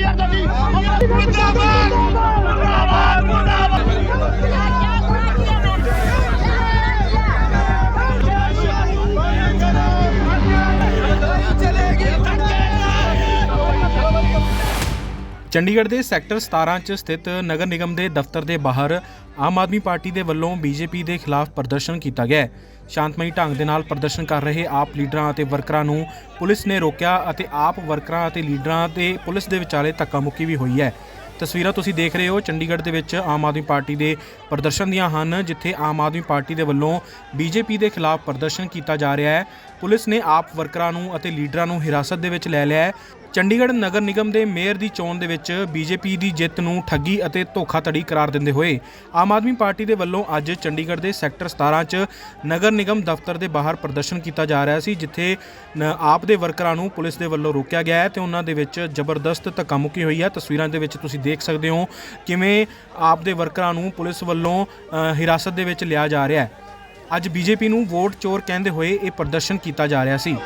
ਯਾਰ ਜੀ ਜਿੰਦਾਬਾਦ ਚੰਡੀਗੜ੍ਹ ਦੇ ਸੈਕਟਰ 17 'ਚ ਸਥਿਤ ਨਗਰ ਨਿਗਮ ਦੇ ਦਫ਼ਤਰ ਦੇ ਬਾਹਰ ਆਮ ਆਦਮੀ ਪਾਰਟੀ ਦੇ ਵੱਲੋਂ ਬੀਜੇਪੀ ਦੇ ਖਿਲਾਫ ਪ੍ਰਦਰਸ਼ਨ ਕੀਤਾ ਗਿਆ ਸ਼ਾਂਤਮਈ ਢੰਗ ਦੇ ਨਾਲ ਪ੍ਰਦਰਸ਼ਨ ਕਰ ਰਹੇ ਆਪ ਲੀਡਰਾਂ ਅਤੇ ਵਰਕਰਾਂ ਨੂੰ ਪੁਲਿਸ ਨੇ ਰੋਕਿਆ ਅਤੇ ਆਪ ਵਰਕਰਾਂ ਅਤੇ ਲੀਡਰਾਂ ਤੇ ਪੁਲਿਸ ਦੇ ਵਿਚਾਲੇ ਧੱਕਾ ਮੁੱਕੀ ਵੀ ਹੋਈ ਹੈ। ਤਸਵੀਰਾਂ ਤੁਸੀਂ ਦੇਖ ਰਹੇ ਹੋ, ਚੰਡੀਗੜ੍ਹ ਦੇ ਵਿੱਚ ਆਮ ਆਦਮੀ ਪਾਰਟੀ ਦੇ ਪ੍ਰਦਰਸ਼ਨ ਦੀਆਂ ਹਨ, ਜਿੱਥੇ ਆਮ ਆਦਮੀ ਪਾਰਟੀ ਦੇ ਵੱਲੋਂ ਬੀਜੇਪੀ ਦੇ ਖਿਲਾਫ ਪ੍ਰਦਰਸ਼ਨ ਕੀਤਾ ਜਾ ਰਿਹਾ ਹੈ। ਪੁਲਿਸ ਨੇ ਆਪ ਵਰਕਰਾਂ ਨੂੰ ਅਤੇ ਲੀਡਰਾਂ ਨੂੰ ਹਿਰਾਸਤ ਦੇ ਵਿੱਚ ਲੈ ਲਿਆ ਹੈ। ਚੰਡੀਗੜ੍ਹ ਨਗਰ ਨਿਗਮ ਦੇ ਮੇਅਰ ਦੀ ਚੋਣ ਦੇ ਵਿੱਚ ਬੀਜੇਪੀ ਦੀ ਜਿੱਤ ਨੂੰ ਠੱਗੀ ਅਤੇ ਧੋਖਾਧੜੀ ਕਰਾਰ ਦਿੰਦੇ ਹੋਏ ਆਮ ਆਦਮੀ ਪਾਰਟੀ ਦੇ ਵੱਲੋਂ ਅੱਜ ਚੰਡੀਗੜ੍ਹ ਦੇ ਸੈਕਟਰ 17 'ਚ ਨਗਰ ਨਿਗਮ ਦਫ਼ਤਰ ਦੇ ਬਾਹਰ ਪ੍ਰਦਰਸ਼ਨ ਕੀਤਾ ਜਾ ਰਿਹਾ ਸੀ, ਜਿੱਥੇ ਆਪ ਦੇ ਵਰਕਰਾਂ ਨੂੰ ਪੁਲਿਸ ਦੇ ਵੱਲੋਂ ਰੋਕਿਆ ਗਿਆ ਹੈ ਤੇ ਉਹਨਾਂ ਦੇ ਵਿੱਚ ਜ਼ਬਰਦਸਤ ਧੱਕਾ ਮੁੱਕੀ ਹੋਈ ਹੈ। ਤਸਵੀਰਾਂ ਦੇ ਵਿੱਚ ਤੁਸੀਂ ਦੇਖ ਸਕਦੇ ਹੋ ਕਿਵੇਂ ਆਪ ਦੇ ਵਰਕਰਾਂ ਨੂੰ ਪੁਲਿਸ ਵੱਲੋਂ ਹਿਰਾਸਤ ਦੇ ਵਿੱਚ ਲਿਆ ਜਾ ਰਿਹਾ ਹੈ। ਅੱਜ ਬੀਜੇਪੀ ਨੂੰ ਵੋਟ ਚੋਰ ਕਹਿੰਦੇ ਹੋਏ ਇਹ ਪ੍ਰਦਰਸ਼ਨ ਕੀਤਾ ਜਾ ਰਿਹਾ ਸੀ।